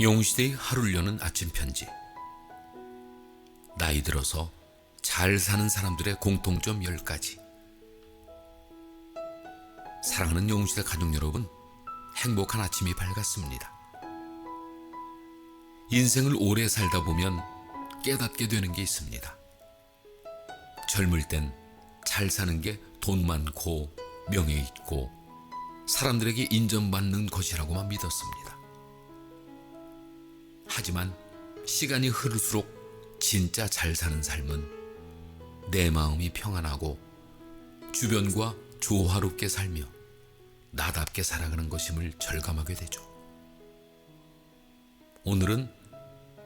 용시대의 하루를 여는 아침 편지. 나이 들어서 잘 사는 사람들의 공통점 10가지. 사랑하는 용시대 가족 여러분, 행복한 아침이 밝았습니다. 인생을 오래 살다 보면 깨닫게 되는 게 있습니다. 젊을 땐 잘 사는 게 돈 많고 명예 있고 사람들에게 인정받는 것이라고만 믿었습니다. 하지만 시간이 흐를수록 진짜 잘 사는 삶은 내 마음이 평안하고 주변과 조화롭게 살며 나답게 살아가는 것임을 절감하게 되죠. 오늘은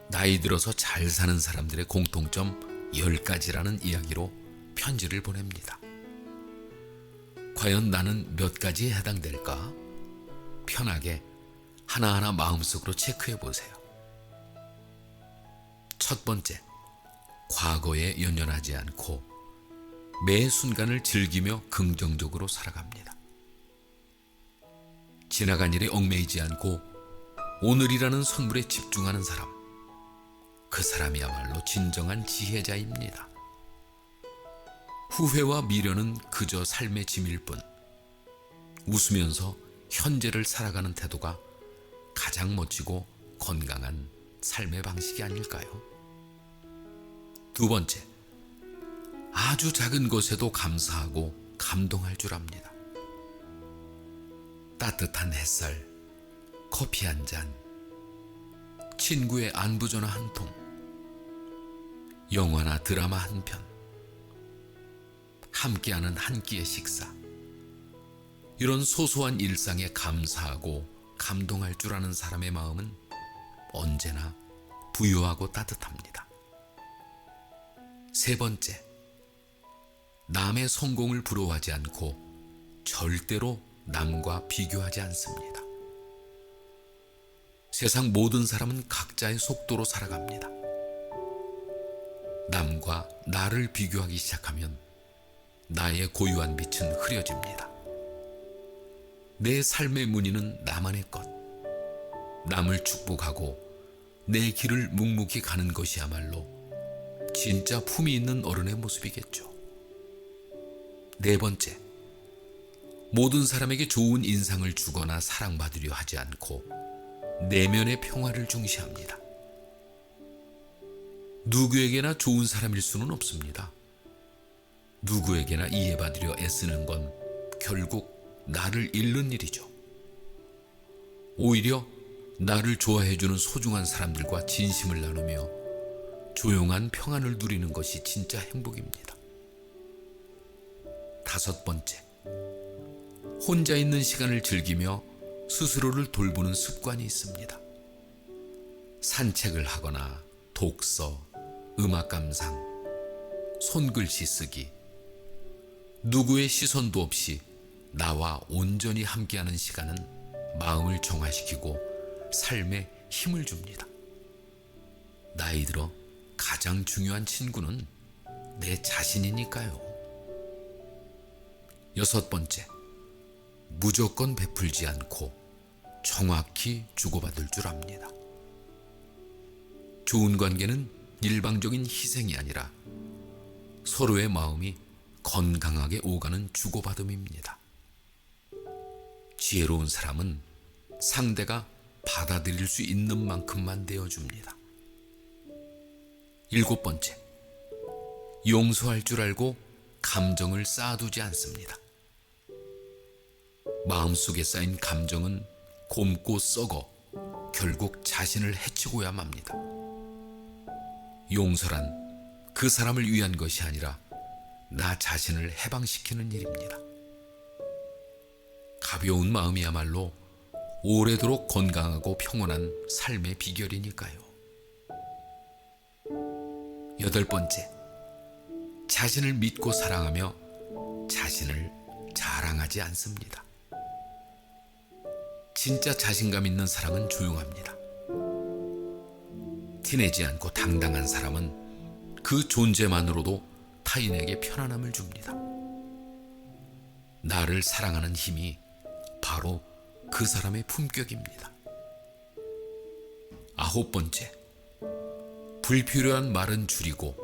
나이 들어서 잘 사는 사람들의 공통점 10가지라는 이야기로 편지를 보냅니다. 과연 나는 몇 가지에 해당될까? 편하게 하나하나 마음속으로 체크해 보세요. 첫 번째, 과거에 연연하지 않고 매 순간을 즐기며 긍정적으로 살아갑니다. 지나간 일에 얽매이지 않고 오늘이라는 선물에 집중하는 사람. 그 사람이야말로 진정한 지혜자입니다. 후회와 미련은 그저 삶의 짐일 뿐. 웃으면서 현재를 살아가는 태도가 가장 멋지고 건강한 삶의 방식이 아닐까요? 두 번째, 아주 작은 것에도 감사하고 감동할 줄 압니다. 따뜻한 햇살, 커피 한 잔, 친구의 안부 전화 한 통, 영화나 드라마 한 편, 함께하는 한 끼의 식사. 이런 소소한 일상에 감사하고 감동할 줄 아는 사람의 마음은 언제나 부유하고 따뜻합니다. 세 번째, 남의 성공을 부러워하지 않고 절대로 남과 비교하지 않습니다. 세상 모든 사람은 각자의 속도로 살아갑니다. 남과 나를 비교하기 시작하면 나의 고유한 빛은 흐려집니다. 내 삶의 문의는 나만의 것. 남을 축복하고 내 길을 묵묵히 가는 것이야말로 진짜 품이 있는 어른의 모습이겠죠. 네 번째, 모든 사람에게 좋은 인상을 주거나 사랑받으려 하지 않고 내면의 평화를 중시합니다. 누구에게나 좋은 사람일 수는 없습니다. 누구에게나 이해받으려 애쓰는 건 결국 나를 잃는 일이죠. 오히려 나를 좋아해주는 소중한 사람들과 진심을 나누며 조용한 평안을 누리는 것이 진짜 행복입니다. 다섯 번째, 혼자 있는 시간을 즐기며 스스로를 돌보는 습관이 있습니다. 산책을 하거나 독서, 음악 감상, 손글씨 쓰기, 누구의 시선도 없이 나와 온전히 함께하는 시간은 마음을 정화시키고 삶에 힘을 줍니다. 나이 들어 가장 중요한 친구는 내 자신이니까요. 여섯 번째, 무조건 베풀지 않고 정확히 주고받을 줄 압니다. 좋은 관계는 일방적인 희생이 아니라 서로의 마음이 건강하게 오가는 주고받음입니다. 지혜로운 사람은 상대가 받아들일 수 있는 만큼만 되어줍니다. 일곱 번째, 용서할 줄 알고 감정을 쌓아두지 않습니다. 마음속에 쌓인 감정은 곰고 썩어 결국 자신을 해치고야 맙니다. 용서란 그 사람을 위한 것이 아니라 나 자신을 해방시키는 일입니다. 가벼운 마음이야말로 오래도록 건강하고 평온한 삶의 비결이니까요. 여덟 번째, 자신을 믿고 사랑하며 자신을 자랑하지 않습니다. 진짜 자신감 있는 사랑은 조용합니다. 티내지 않고 당당한 사람은 그 존재만으로도 타인에게 편안함을 줍니다. 나를 사랑하는 힘이 바로 그 사람의 품격입니다. 아홉 번째. 불필요한 말은 줄이고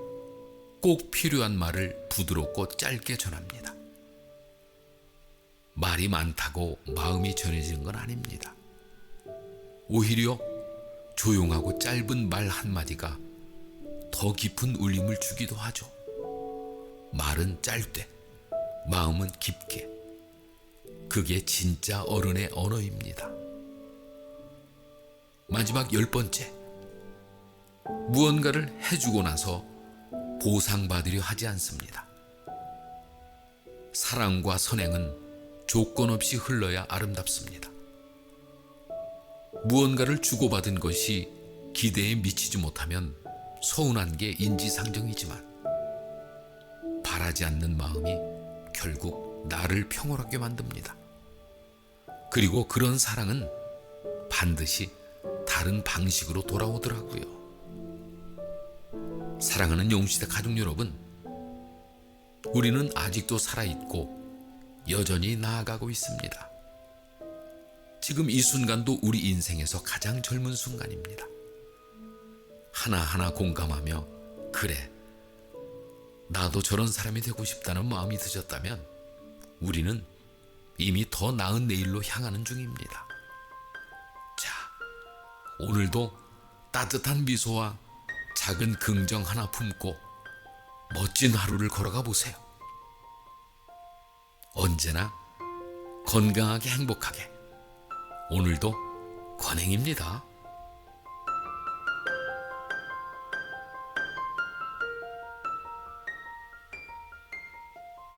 꼭 필요한 말을 부드럽고 짧게 전합니다. 말이 많다고 마음이 전해지는 건 아닙니다. 오히려 조용하고 짧은 말 한마디가 더 깊은 울림을 주기도 하죠. 말은 짧되 마음은 깊게. 그게 진짜 어른의 언어입니다. 마지막 열 번째. 무언가를 해주고 나서 보상받으려 하지 않습니다. 사랑과 선행은 조건 없이 흘러야 아름답습니다. 무언가를 주고받은 것이 기대에 미치지 못하면 서운한 게 인지상정이지만 바라지 않는 마음이 결국 나를 평온하게 만듭니다. 그리고 그런 사랑은 반드시 다른 방식으로 돌아오더라고요. 사랑하는 용시대 가족 여러분, 우리는 아직도 살아있고 여전히 나아가고 있습니다. 지금 이 순간도 우리 인생에서 가장 젊은 순간입니다. 하나하나 공감하며, 그래, 나도 저런 사람이 되고 싶다는 마음이 드셨다면, 우리는 이미 더 나은 내일로 향하는 중입니다. 자, 오늘도 따뜻한 미소와 작은 긍정 하나 품고 멋진 하루를 걸어가 보세요. 언제나 건강하게 행복하게. 오늘도 권행입니다.